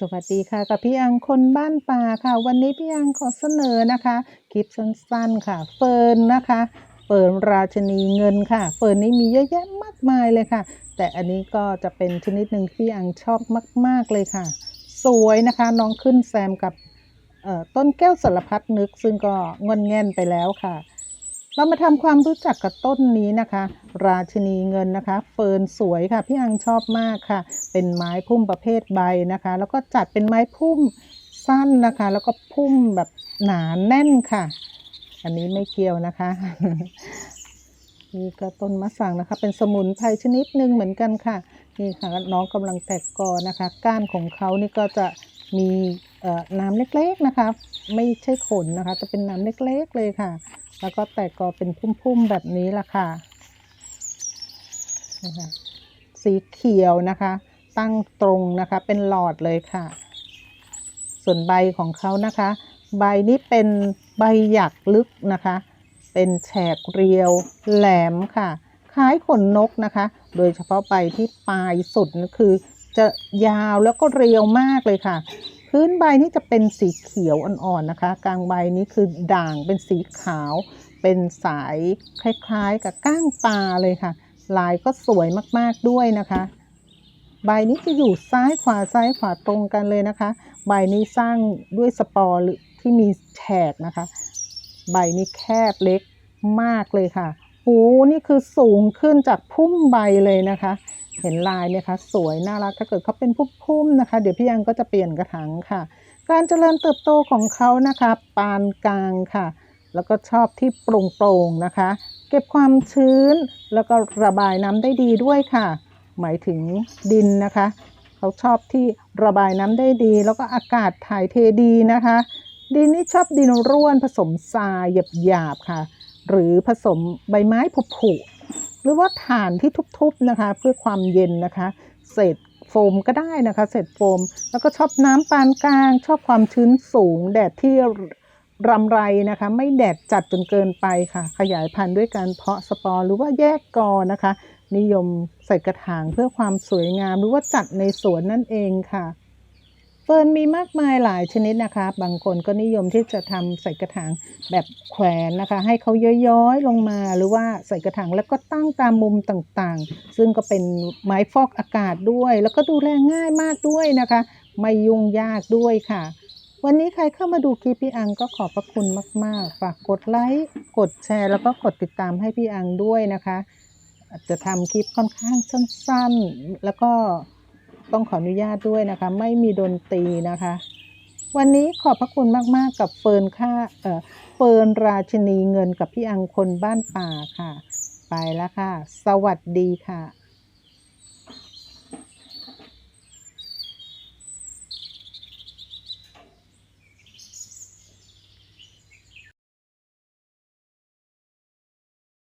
สวัสดีค่ะกับพี่อังคนบ้านป่าค่ะ วันนี้พี่อังขอเสนอนะคะ คลิปสั้นๆค่ะ เฟิร์นนะคะเฟิร์นราชนีเงินค่ะ เฟิร์นนี้มีเยอะแยะมากมายเลยค่ะ แต่อันนี้ก็จะเป็นชนิดหนึ่งที่อังชอบมาก ๆเลยค่ะ สวยนะคะน้องขึ้นแซมกับต้นแก้วสารพัดนึก ซึ่งก็งอนแง่นไปแล้วค่ะ เรามาทำความรู้จักกับต้นนี้นะคะ ราชินีเงินนะคะ เฟิร์นสวยค่ะพี่อังชอบมากค่ะ เป็นไม้พุ่มประเภทใบนะคะ แล้วก็จัดเป็นไม้พุ่มสั้นนะคะ แล้วก็พุ่มแบบหนาแน่นค่ะ อันนี้ไม่เกี่ยวนะคะนี่ก็ต้นมะสังนะคะ เป็นสมุนไพรชนิดหนึ่งเหมือนกันค่ะนี่ค่ะน้องกำลังแตกกอนะคะ ก้านของเขานี่ก็จะมี น้ำเล็กๆนะคะ ไม่ใช่ขนนะคะ จะเป็นน้ำเล็กๆเลยค่ะ แล้วก็แตกกอเป็นพุ่มๆแบบนี้ละค่ะนะคะสีเขียวนะคะ ตั้งตรงนะคะ เป็นหลอดเลยค่ะ ส่วนใบของเขานะคะ ใบนี้เป็นใบหยักลึกนะคะ เป็นแฉกเรียวแหลมค่ะ คล้ายขนนกนะคะ โดยเฉพาะใบที่ปลายสุดคือจะยาวแล้วก็เรียวมากเลยค่ะ พื้นใบนี่จะเป็นสีเขียวอ่อนๆนะคะ กลางใบนี้คือด่างเป็นสีขาว เป็นสายคล้ายๆ กับก้างปลาเลยค่ะ ลายก็สวยมากๆด้วยนะคะ ใบนี้จะอยู่ซ้ายขวาซ้ายขวาตรงกันเลยนะคะ ใบนี้สร้างด้วยสปอร์หรือที่มีแฉกนะคะ ใบนี้แคบเล็กมากเลยค่ะหูนี่คือสูงขึ้นจากพุ่มใบเลยนะคะ เห็นลายไหมคะสวยน่ารักถ้าเกิดเขาเป็นพุ่มๆนะคะ เดี๋ยวพี่ยังก็จะเปลี่ยนกระถางค่ะ การเจริญเติบโตของเขานะคะ ปานกลางค่ะ แล้วก็ชอบที่โปร่งๆนะคะ เก็บความชื้นแล้วก็ระบายน้ำได้ดีด้วยค่ะ หมายถึงดินนะคะ เขาชอบที่ระบายน้ำได้ดี แล้วก็อากาศถ่ายเทดีนะคะ ดินนี่ชอบดินร่วนผสมทรายหยาบๆค่ะ หรือผสมใบไม้ผุๆ หรือว่าถ่านที่ทุบๆนะคะ เพื่อความเย็นนะคะ เศษโฟมก็ได้นะคะเศษโฟม แล้วก็ชอบน้ำปานกลาง ชอบความชื้นสูง แดดที่รำไรนะคะ ไม่แดดจัดจนเกินไปค่ะ ขยายพันธุ์ด้วยการเพาะสปอร์หรือว่าแยกกอนะคะ นิยมใส่กระถางเพื่อความสวยงาม หรือว่าจัดในสวนนั่นเองค่ะ เฟิร์นมีมากมายหลายชนิดนะคะ บางคนก็นิยมที่จะทำใส่กระถางแบบแขวนนะคะ ให้เขาย้อยๆลงมาหรือว่าใส่กระถางแล้วก็ตั้งตามมุมต่างๆ ซึ่งก็เป็นไม้ฟอกอากาศด้วย แล้วก็ดูแลง่ายมากด้วยนะคะ ไม่ยุ่งยากด้วยค่ะ วันนี้ใครเข้ามาดูคลิปพี่อังก็ขอบพระคุณมากๆ ฝากกดไลค์กดแชร์ แล้วก็กดติดตามให้พี่อังด้วยนะคะ จะทำคลิปค่อนข้างสั้นๆ แล้วก็ ต้องขออนุญาตด้วยนะคะ ไม่มีดนตรีนะคะ วันนี้ขอบพระคุณมาก ๆ กับเฟิร์นค่าเอ่อเฟิร์นราชินีเงินกับพี่อังคนบ้านป่าค่ะ ไปแล้วค่ะ สวัสดีค่ะ